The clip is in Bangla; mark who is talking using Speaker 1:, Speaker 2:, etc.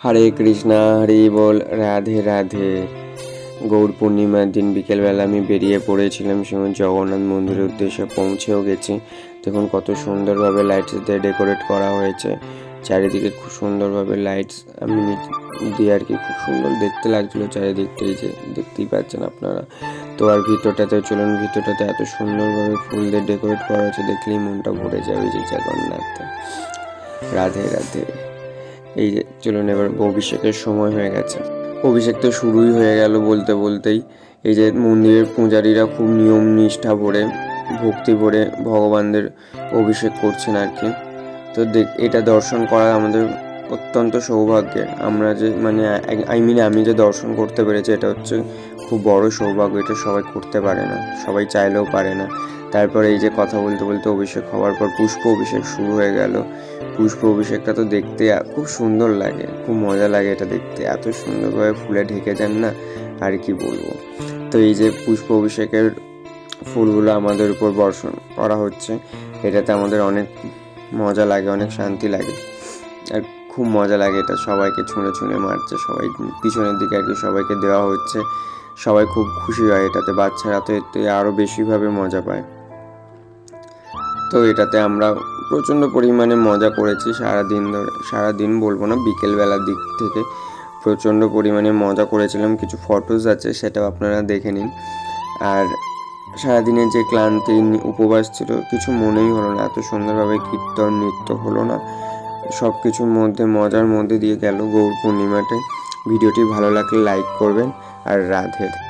Speaker 1: হরে কৃষ্ণা, হরি বল, রাধে রাধে। গৌর পূর্ণিমার দিন বিকেলবেলা আমি বেরিয়ে পড়েছিলাম সেমন জগন্নাথ মন্দিরের উদ্দেশ্যে পৌঁছেও গেছি। দেখুন কত সুন্দরভাবে লাইটস দিয়ে ডেকোরেট করা হয়েছে। চারিদিকে খুব সুন্দরভাবে লাইটস আমি দিয়ে আর কি খুব সুন্দর দেখতে লাগছিল চারিদিকটাই যে দেখতেই পাচ্ছেন আপনারা। তো আর ভিতরটাতে, চলুন ভিতরটাতে এত সুন্দরভাবে ফুল দিয়ে ডেকোরেট করা হয়েছে, দেখলেই মনটা ভরে যাবে যে জগন্নাথ। রাধে রাধে। এই যে চলুন এবার অভিষেকের সময় হয়ে গেছে। অভিষেক তো শুরুই হয়ে গেল বলতে বলতেই। এই যে মন্দিরের পূজারীরা খুব নিয়ম নিষ্ঠা ভরে, ভক্তি ভরে ভগবানদের অভিষেক করছেন আর কি। তো দেখ, এটা দর্শন করা আমাদের অত্যন্ত সৌভাগ্যের। আমরা যে মানে আই মিন আমি যে দর্শন করতে পেরেছি, এটা হচ্ছে খুব বড় সৌভাগ্য, এটা সবাই করতে পারে না, সবাই চাইলেও পারে না। তারপরে এই যে কথা বলতে বলতে অভিষেক হওয়ার পর পুষ্প অভিষেক শুরু হয়ে গেল। পুষ্প অভিষেকটা তো দেখতে খুব সুন্দর লাগে, খুব মজা লাগে এটা দেখতে, এত সুন্দরভাবে ফুলে ঢেকে যান না, আর কি বলব। তো এই যে পুষ্প অভিষেকের ফুলগুলো আমাদের উপর বর্ষণ করা হচ্ছে, এটাতে আমাদের অনেক মজা লাগে, অনেক শান্তি লাগে। আর খুব মজা লাগে এটা। সবাইকে ছুঁড়ে ছুঁড়ে মারছে, সবাই পিছনের দিকে আর কি সবাইকে দেওয়া হচ্ছে। সবাই খুব খুশি হয় এটাতে, বাচ্চারা তো এতে আরও বেশিভাবে মজা পায়। তো এটাতে আমরা প্রচণ্ড পরিমাণে মজা করেছি সারা দিন ধরে সারা দিন বলব না, বিকেলবেলার দিক থেকে প্রচণ্ড পরিমাণে মজা করেছিলাম। কিছু ফটোজ আছে, সেটাও আপনারা দেখে নিন। আর সারাদিনের যে ক্লান্তি, উপবাস ছিল, কিছু মনেই হলো না, এত সুন্দরভাবে কীর্তন, নৃত্য হলো না। সব কিছুর মধ্যে, মজার মধ্যে দিয়ে গেল গৌর পূর্ণিমাতে। ভিডিওটি ভালো লাগলে লাইক করবেন। আর রাধে।